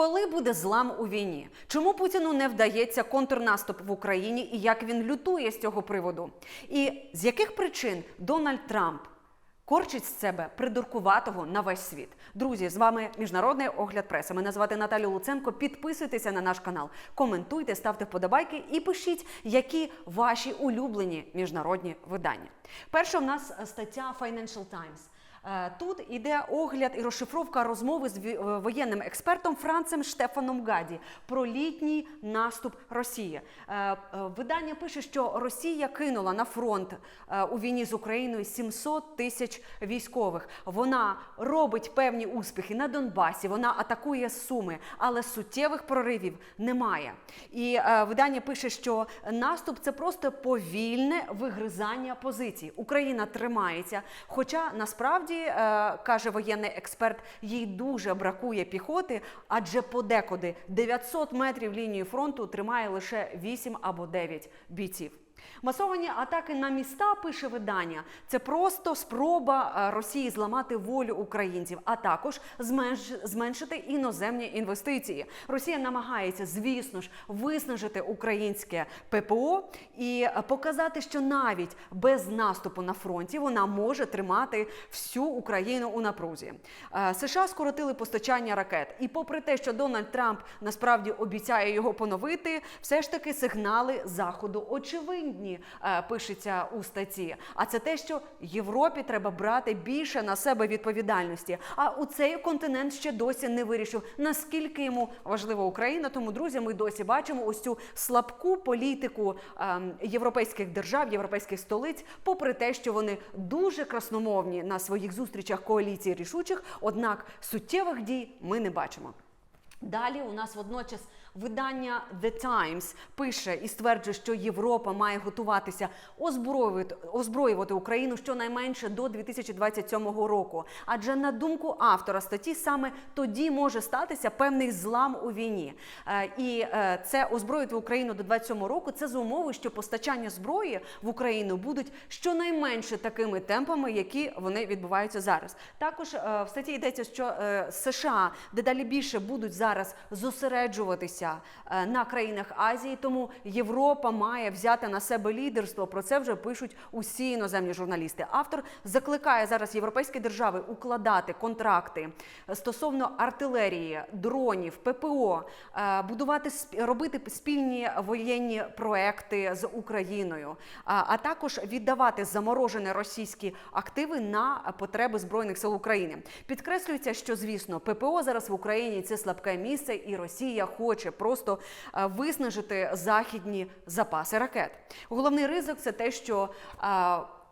Коли буде злам у війні? Чому Путіну не вдається контрнаступ в Україні і як він лютує з цього приводу? І з яких причин Дональд Трамп корчить з себе придуркуватого на весь світ? Друзі, з вами міжнародний огляд преси. Мене звати Наталя Луценко. Підписуйтеся на наш канал, коментуйте, ставте вподобайки і пишіть, які ваші улюблені міжнародні видання. Перша в нас стаття Financial Times. Е, Тут іде огляд і розшифровка розмови з е, воєнним експертом Францем Штефаном Гаді про літній наступ Росії. Е, Видання пише, що Росія кинула на фронт у війні з Україною 700 тисяч військових. Вона робить певні успіхи на Донбасі. Вона атакує Суми, але суттєвих проривів немає. І видання пише, що наступ це просто повільне вигризання позицій. Україна тримається. Хоча насправді е, каже воєнний експерт, їй дуже бракує піхоти, адже подекуди 900 метрів лінії фронту тримає лише 8 або 9 бійців. Масовані атаки на міста пише видання. Це просто спроба е, Росії зламати волю українців, а також зменшити іноземні інвестиції. Росія намагається, звісно ж, виснажити українське ППО і показати, що навіть без наступу на фронті вона може тримати всю Україну у напрузі. Е, США скоротили постачання ракет, і попри те, що Дональд Трамп насправді обіцяє його поновити, все ж таки сигнали заходу очевидні, е, пишеться у статті. А це те, що Європі треба брати більше на себе відповідальності. А у цей континент ще досі не вирішив, наскільки йому важлива Україна. Тому, друзі, ми досі бачимо ось цю слабку політику ем, європейських держав, європейських столиць, попри те, що вони дуже красномовні на своїх зустрічах коаліції рішучих, однак суттєвих дій ми не бачимо. Далі у нас водночас видання The Times пише і стверджує, що Європа має готуватися озброювати, озброювати Україну щонайменше до 2027 року. Адже на думку автора статті саме тоді може статися певний злам у війні. Е, І е, це озброїти Україну до 27 року. Це за умови, що постачання зброї в Україну будуть щонайменше такими темпами, які вони відбуваються зараз. Також е, в статті йдеться, що США дедалі більше будуть зараз зосереджуватися е, на країнах Азії, тому Європа має взяти на себе лідерство. Про це вже пишуть усі іноземні журналісти. Автор закликає зараз європейські держави укладати контракти стосовно артилерії, дронів, ППО, е, будувати робити спільні воєнні проекти з Україною, а а також віддавати заморожені російські активи на потреби збройних сил України. Підкреслюється, що звісно ППО зараз в Україні це слабке місце, і Росія хоче просто е, виснажити західні запаси ракет. Головний ризик це те, що е,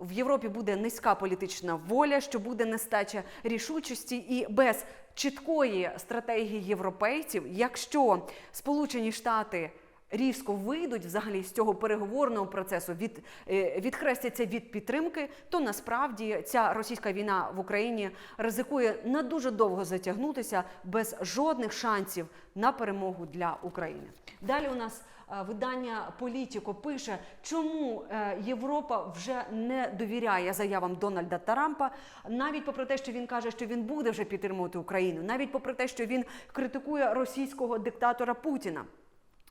в Європі буде низька політична воля, що буде нестача рішучості і без чіткої стратегії європейців, якщо Сполучені Штати різко вийдуть взагалі з цього переговорного процесу, від, е, відхрестяться від підтримки, то насправді ця російська війна в Україні ризикує на дуже довго затягнутися без жодних шансів на перемогу для України. Далі у нас е, видання Політіко пише, чому е, Європа вже не довіряє заявам Дональда Трампа, навіть попри те, що він каже, що він буде вже підтримувати Україну, навіть попри те, що він критикує російського диктатора Путіна.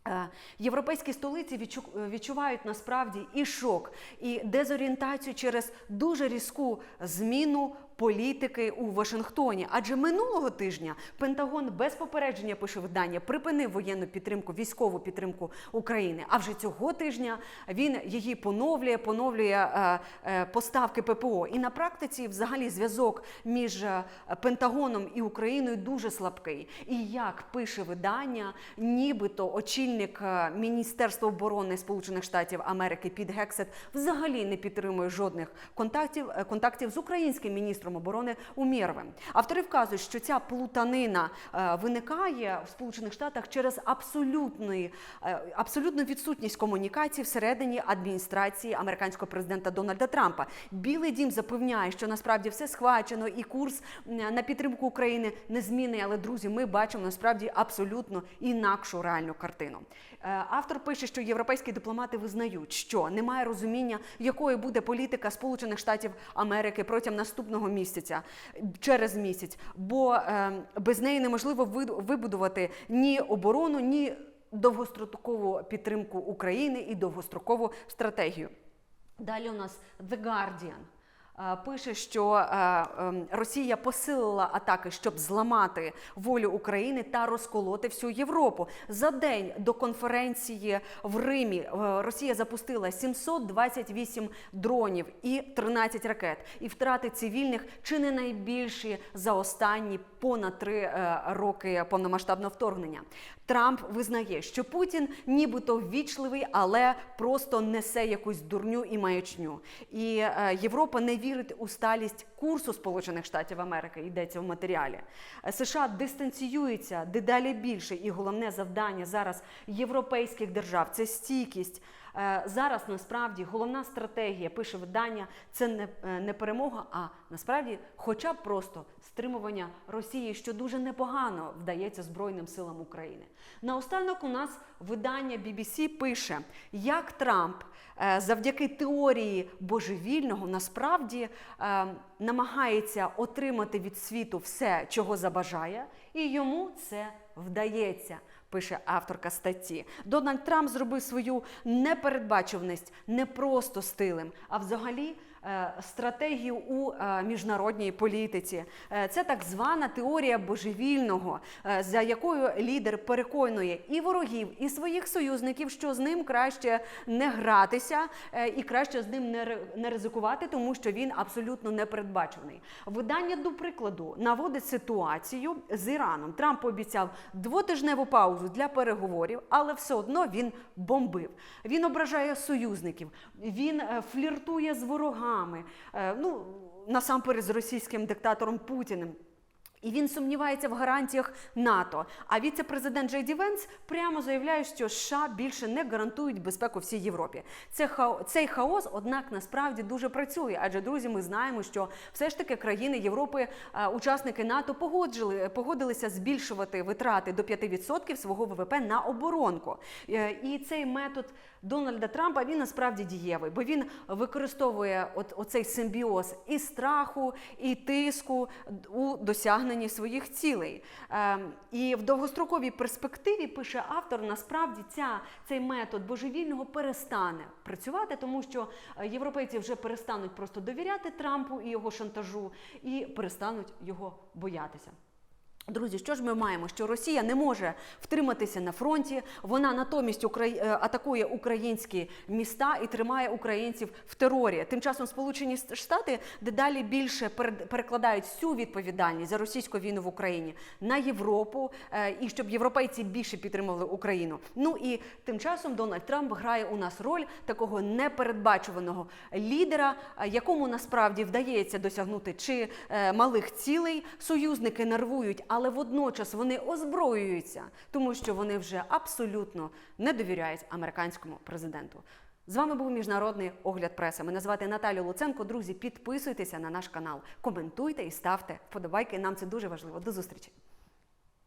Е, Європейські столиці відчу- відчувають насправді і шок, і дезорієнтацію через дуже різку зміну політики у Вашингтоні. Адже минулого тижня Пентагон без попередження пише видання припинив воєнну підтримку, військову підтримку України. А вже цього тижня він її поновлює, поновлює е, е, поставки ППО. І на практиці, взагалі, зв'язок між е, Пентагоном і Україною дуже слабкий. І як пише видання, нібито очільник Міністерства оборони Сполучених Штатів Америки Піт Гексет взагалі не підтримує жодних контактів, контактів з українським міністром оборони Умєровим. Автори вказують, що ця плутанина е, виникає в Сполучених Штатах через абсолютної, е, абсолютну відсутність комунікації всередині адміністрації американського президента Дональда Трампа. Білий дім запевняє, що насправді все схвачено і курс на підтримку України не змінний. Але друзі, ми бачимо насправді абсолютно інакшу реальну картину. Е, Автор пише, що європейські дипломати визнають, що немає розуміння, якою буде політика Сполучених Штатів Америки протягом наступного місяця через місяць, бо е, без неї неможливо вибудувати ні оборону, ні довгострокову підтримку України і довгострокову стратегію. Далі у нас The Guardian. Е, Пише, що е, ем, Росія посилила атаки, щоб зламати волю України та розколоти всю Європу. За день до конференції в Римі е, Росія запустила 728 дронів і 13 ракет. І втрати цивільних чи не найбільші за останні понад три роки повномасштабного вторгнення. Трамп визнає, що Путін нібито ввічливий, але просто несе якусь дурню і маячню. І Європа не вірить у сталість курсу Сполучених Штатів Америки. Йдеться в матеріалі. США дистанціюється дедалі більше, і головне завдання зараз європейських держав це стійкість. Е, Зараз насправді головна стратегія пише видання це не, е, не перемога, а насправді, хоча б просто стримування Росії, що дуже непогано вдається Збройним силам України. Наостанок у нас видання BBC пише, як Трамп е, завдяки теорії божевільного насправді намагається отримати від світу все, чого забажає, і йому це вдається. Пише авторка статті. Дональд Трамп зробив свою непередбачуваність не просто стилем, а взагалі стратегію у е, міжнародній політиці. Е, Це так звана теорія божевільного, е, за якою лідер переконує і ворогів, і своїх союзників, що з ним краще не гратися е, і краще з ним не ри- ризикувати, тому що він абсолютно непередбачений. Видання до прикладу наводить ситуацію з Іраном. Трамп пообіцяв двотижневу паузу для переговорів, але все одно він бомбив. Він ображає союзників, він е, фліртує з ворогами. Е, Ну насамперед з російським диктатором Путіним. І він сумнівається в гарантіях НАТО. А віце-президент Джей Ді Венс прямо заявляє, що США більше не гарантують безпеку всій Європі. Це хао- цей хаос, однак, насправді дуже працює. Адже друзі, ми знаємо, що все ж таки країни Європи, е, учасники НАТО, погоджили, погодилися збільшувати витрати до 5% свого ВВП на оборонку. Е, І цей метод Дональда Трампа він насправді дієвий, бо він використовує от, оцей симбіоз і страху, і тиску у досягненні своїх цілей. Ем, і в довгостроковій перспективі пише автор, насправді ця, цей метод божевільного перестане працювати, тому що е, європейці вже перестануть просто довіряти Трампу і його шантажу, і перестануть його боятися. Друзі, що ж ми маємо? Що Росія не може втриматися на фронті, вона натомість украї- е, атакує українські міста і тримає українців в терорі. Тим часом Сполучені Штати дедалі більше перекладають всю відповідальність за російську війну в Україні на Європу е, і щоб європейці більше підтримували Україну. Ну і тим часом Дональд Трамп грає у нас роль такого непередбачуваного лідера, е, якому насправді вдається досягнути чи малих цілей. Союзники нервують, але водночас вони озброюються, тому що вони вже абсолютно не довіряють американському президенту. З вами був міжнародний огляд преси. Мене звати Наталю Луценко. Друзі, підписуйтеся на наш канал, коментуйте і ставте вподобайки. Нам це дуже важливо. До зустрічі.